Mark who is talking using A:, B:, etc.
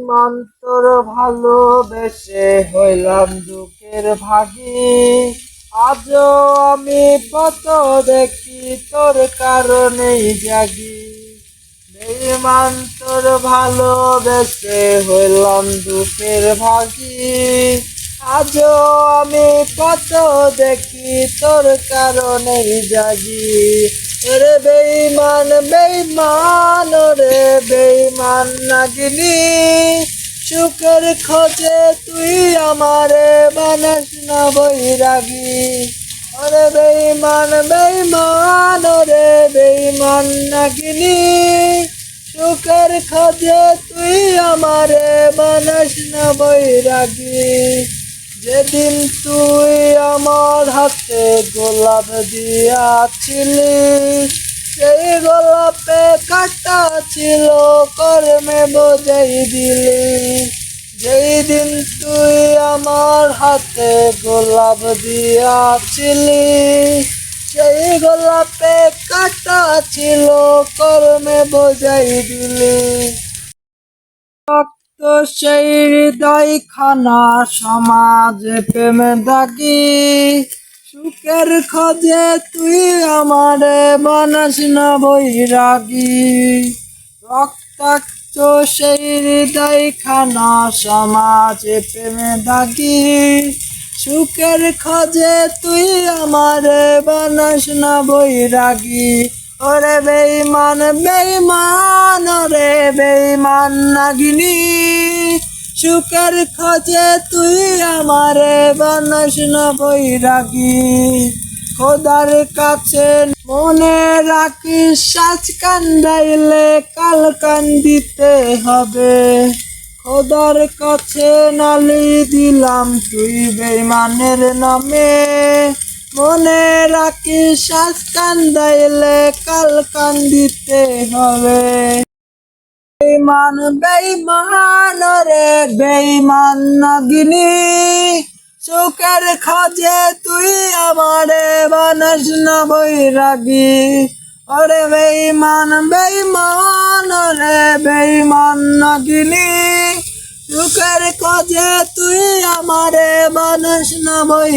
A: বেইমান তোর ভালোবেসে হইলাম দুঃখের ভাগি। আজ আমি কত দেখি তোর কারণেই জাগি। বেইমান তোর ভালোবেসে হইলাম দুঃখের ভাগী। আজও আমি কত দেখি তোর কারণেই জাগি। রে বেইমান বেইমান রে বেইমান নাগিনী, সুখের খোঁজে তুই আমারে বানাস না বৈরাগী। ওরে বেইমান বেইমান রে বেইমান নাগিনী, সুখের খোঁজে তুই আমারে বানাস না বৈরাগী। যেদিন তুই আমার হাতে গোলাপ দিয়াছিলি, সেই গোলাপে কাটা ছিল, কর্মে বোঝাই দিলি। যেই দিন তুই আমার হাতে গোলাপ দিয়াছিলি, সেই গোলাপে কাটা ছিল, কর্মে বোঝাই দিলি। রক্ত সেই হৃদয় খানা সমাজ প্রেম দাগি সুখের খোঁজে তুই আমারে বানাস না বৈরাগী। রক্তাক্ত সেই হৃদয় খানা সমাজ প্রেম দাগি সুখের খোঁজে তুই আমারে বানাস না বৈরাগী। ওরে বেইমান বেইমান ওরে বেইমান নাগিনী। সুখের খোঁজে তুই আমারে বানাস না বৈরাগী। খোদার কাছে মনে রাখিস সাজ কান্দাইলে কাল কান্দিতে হবে। খোদার কাছে নালি দিলাম তুই বেইমানের নামে। মনে রাখি সাজ কান্দাইলে কাল কান্দিতে হবে। বেইমান বেইমান রে বেইমান নাগিনী সুখের খোঁজে তুই আমারে বানাস না বৈরাগী। ওরে বেইমান বেইমান রে বেইমান নাগিনী সুখের খোঁজে তুই আমারে বানাস না বৈ